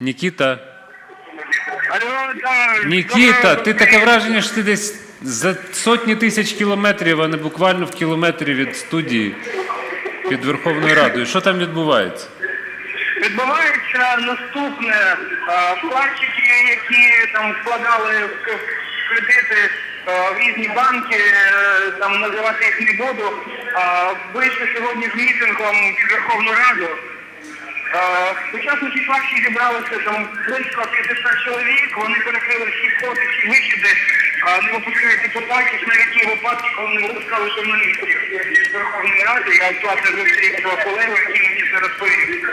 Нікіта. Нікіта, ти таке враження, що ти десь за сотні тисяч кілометрів, а не буквально в кілометрі від студії під Верховною Радою. Що там відбувається? Відбувається наступне. Вкладчики, які там вкладали в кредити в різні банки, е, там називати їх не буду, вийшли сьогодні з мітингом під Верховну Раду. Е, Учасники фракції зібралися там близько 500 чоловік, вони перекрили всі входи, всі вихіди, е, не випускають депутатів, навіть ті випадки, коли не випускали журналістів з Верховної Ради. Я власне зустрів свого колегу, який мені це розповів.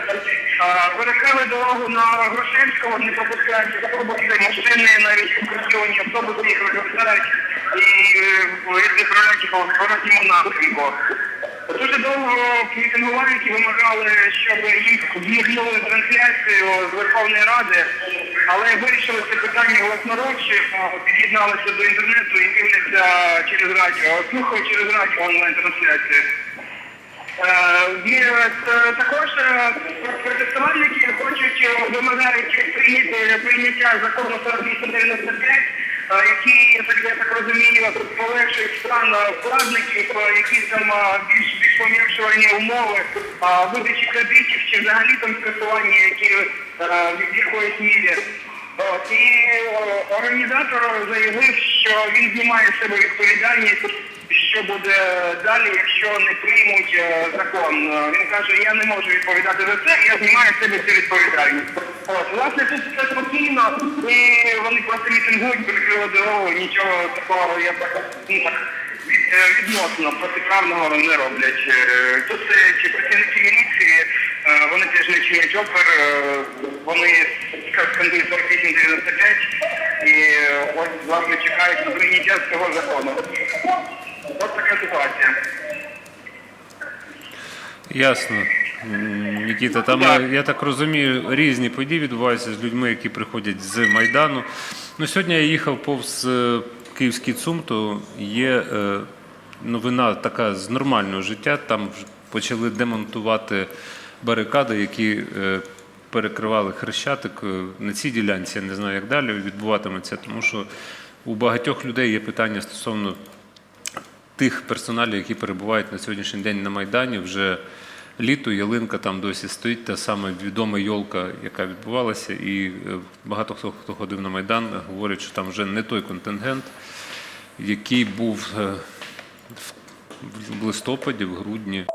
Е, Перекрили дорогу на Грушевського, не пропускають автобуси, машини, навіть екскурсіонні автобуси їх розглядають і е, відправляють їх в зворотньому напрямку. Дуже довго мітингувальники вимагали, щоб їм вмігнули трансляцію з Верховної Ради, але вирішили це питання власноруч, е, під'єдналися до інтернету і дивляться через радіо. Слухають через радіо онлайн трансляцію. Е, також е, протестувальники хочуть е, вимагають прийняття закону 4895, е, який, я так- розумію, полегшує стан е, вкладників, е, які там е, більш пом'якшувальні умови е, видачі кредитів чи взагалі там скасування, які е, в якоїсь мірі. От, і е, організатор заявив, що він знімає з себе відповідальність, що буде далі, якщо не приймуть е, закон. Е, Він каже, я не можу відповідати за це, я знімаю з себе цю відповідальність. От, власне, тут все спокійно, і вони просто мітингують, перекрили дорогу, нічого такого, я так, ну, так від- е, відносно протиправного не роблять. Е, Тут е, чи працівники міліції, вони теж не чинять опер, вони скандують 4895 і ось власне чекають на прийняття цього закону. Ось така ситуація. Ясно. Нікіта, там, е, я так розумію, різні події відбуваються з людьми, які приходять з Майдану. Ну, сьогодні я їхав повз е, Київський ЦУМ, то є е, новина така з нормального життя. Там почали демонтувати барикади, які перекривали хрещатик на цій ділянці. Я не знаю, як далі відбуватиметься, тому що у багатьох людей є питання стосовно тих персоналів, які перебувають на сьогоднішній день на Майдані, вже літо, ялинка там досі стоїть, та саме відома йолка, яка відбувалася, і е, багато хто, хто ходив на Майдан, говорить, що там вже не той контингент, який був е, в листопаді, в грудні.